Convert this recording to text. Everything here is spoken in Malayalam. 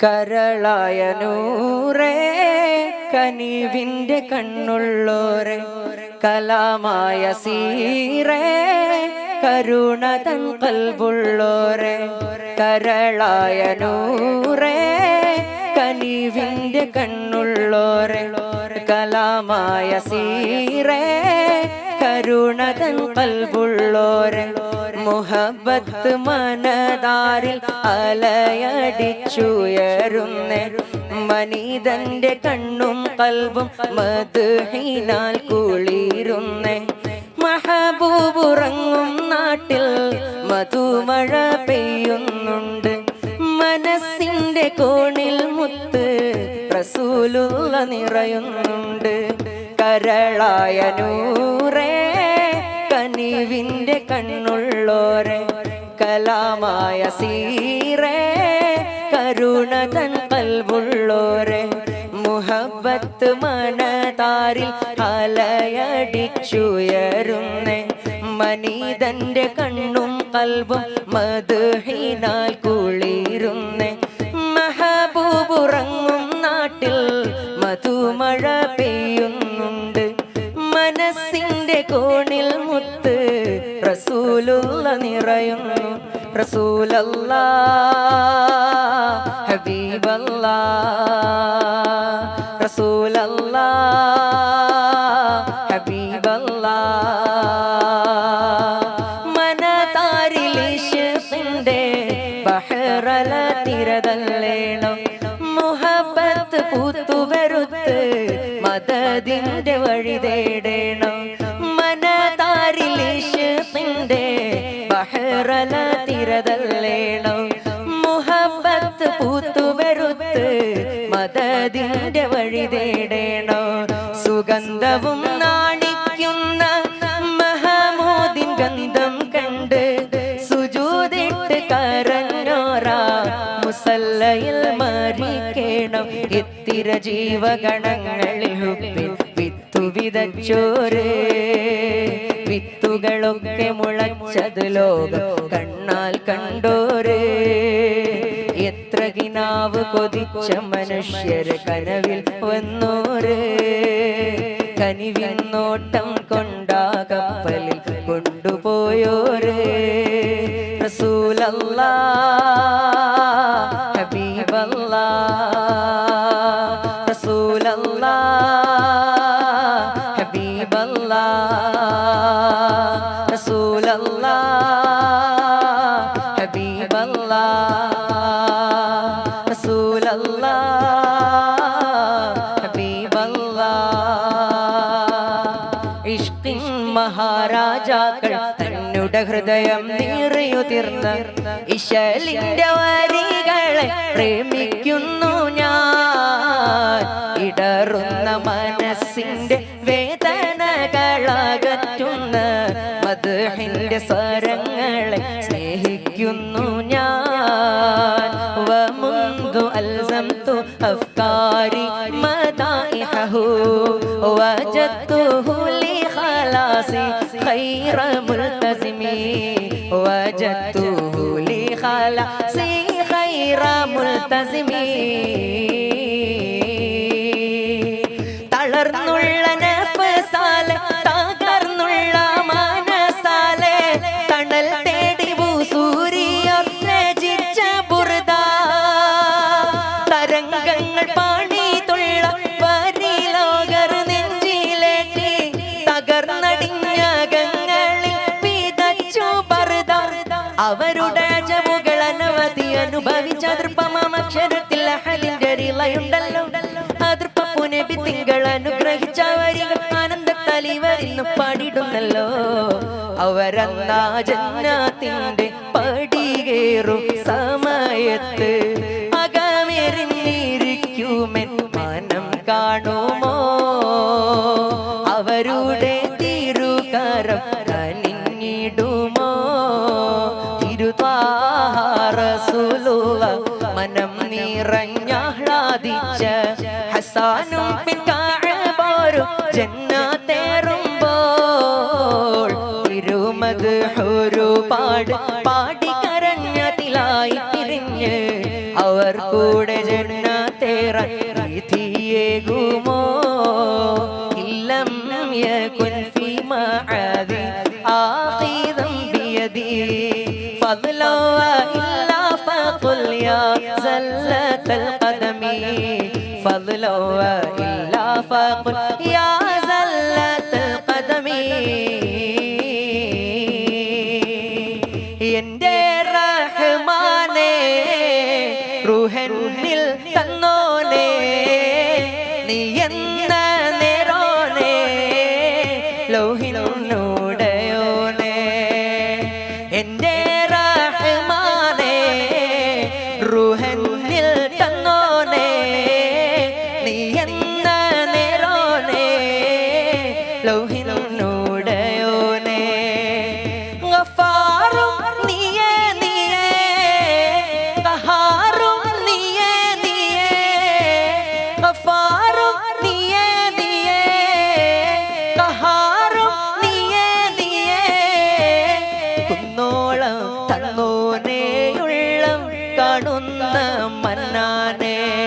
കരളായ നൂറേ കനിവിന്റെ കണ്ണുള്ളോരെ കലാമായ സീറേ കരുണ തൻ കൽവുള്ളോരെ കരളായ നൂറേ കനിവിന്റെ കണ്ണുള്ളോരെ കലാമായ സീറേ കരുണ തൻ കൽബുള്ളോരെ മുഹബത്ത് മനതാരിൽ അലയടിച്ചുയരുന്നേ മനിതന്റെ കണ്ണും കൽവും മധുഹിനാൽ കുളിരുന്നേ. മഹബൂബുറങ്ങും നാട്ടിൽ മധുമഴ പെയ്യുന്നുണ്ട്. മനസ്സിന്റെ കോണിൽ മുത്ത് റസൂലുള്ള നിറയുന്നുണ്ട്. കരളായ നൂറേ കനിവിന്റെ കണ്ണുള്ളോരെ കലാമായ സീറേ കരുണ തൻ കൽവുള്ളോരെ മുഹബത്ത് മനതാരിൽ അലയടിച്ചുയരുന്നേ മനീതന്റെ കണ്ണും കൽവും മധുഹിനാൽ കുളിരുന്നേ. റസൂലല്ല ഹബീബല്ല റസൂലല്ല ഹബീബല്ല മനതാരിലിഷിന്റെ ബഹറല തിരതല്ലേണം. മുഹബത്ത് പൂത്തുവരുത്ത് മദതിന്റെ വഴി തേടേണം. ബഹറല തിരതല്ലേണം. മുഹബത്ത് പൂത്തുവരുത്ത് മതതിന്റെ വഴി തേടേണോ. സുഗന്ധവും നാണിക്കുന്ന മഹമോദിൻ ഗന്ധം കണ്ട് സുജൂതിട്ട് കരഞ്ഞോറാ. മുസല്ലയിൽ മരിക്കേണം. ഇത്തിര ജീവഗണങ്ങളിൽ വിത്തു വിതച്ചോരേ വിത്തുകളൊക്കെ മുളച്ചത് ലോകം കണ്ണാൽ കണ്ടോരേ. എത്ര കിനാവ് കൊതിച്ച മനുഷ്യര് കനവിൽ വന്നോരേ. കനിവിൻ നോട്ടം കൊണ്ടാ കപ്പലിൽ കൊണ്ടുപോയോരേ. റസൂലല്ലാ റസൂലല്ലാ അല്ലാ ഹബീബ് അല്ലാ ഇഷ്കിൻ മഹാരാജാക്കൾ തന്നുടെ ഹൃദയം നീറിയുതിർന്ന ഇശലിന്റെ വരികളെ പ്രേമിക്കുന്നു ഞാൻ. ഇടറുന്ന മനസ്സിന്റെ وجدته لخلاصي خير ملتزم وجدته لخلاصي خير ملتزم അവരുടെ അജവുകൾ അനവധി അനുഭവിച്ച ദൃപ്പമാക്ഷരത്തിൽ അഹലിന്റെ റിളയുണ്ടല്ലോ അതിർപ്പുനബി തിങ്കൾ അനുഗ്രഹിച്ച വരികൾ ആനന്ദ തലിവരിന്ന് പാടിടുന്നല്ലോ. അവരന്നാ ജന്നാത്തിന്റെ പടികേറും സമയത്ത്. അകമെറിഞ്ഞിരിക്കുമെൻ മനം കാണുമോ? ഹസാനും പിൻകാഴപോരും ജന്നാത്തേറുമ്പോൾ തിരുമത് ഒരുപാട് പാടി കരഞ്ഞതിലായി പിരിഞ്ഞ് അവർ കൂടെ ജന്നാത്തേറാൻ വിധിയേകുമോ ഇല്ലം യകുൻ ഫീ മഅദി ആഖിദം ബിയദി فضلا إلا فقل يا زلة القدم فضل وإلا فقل يا زلة القدم. എന്റെ റഹ്മാനെ റുഹനിൽ തന്നോനെ നീ എന്ന നേരോനെ ലൗഹിനോടയോനെ തന്നോനെയുള്ള കാണുന്ന മന്നാനേ.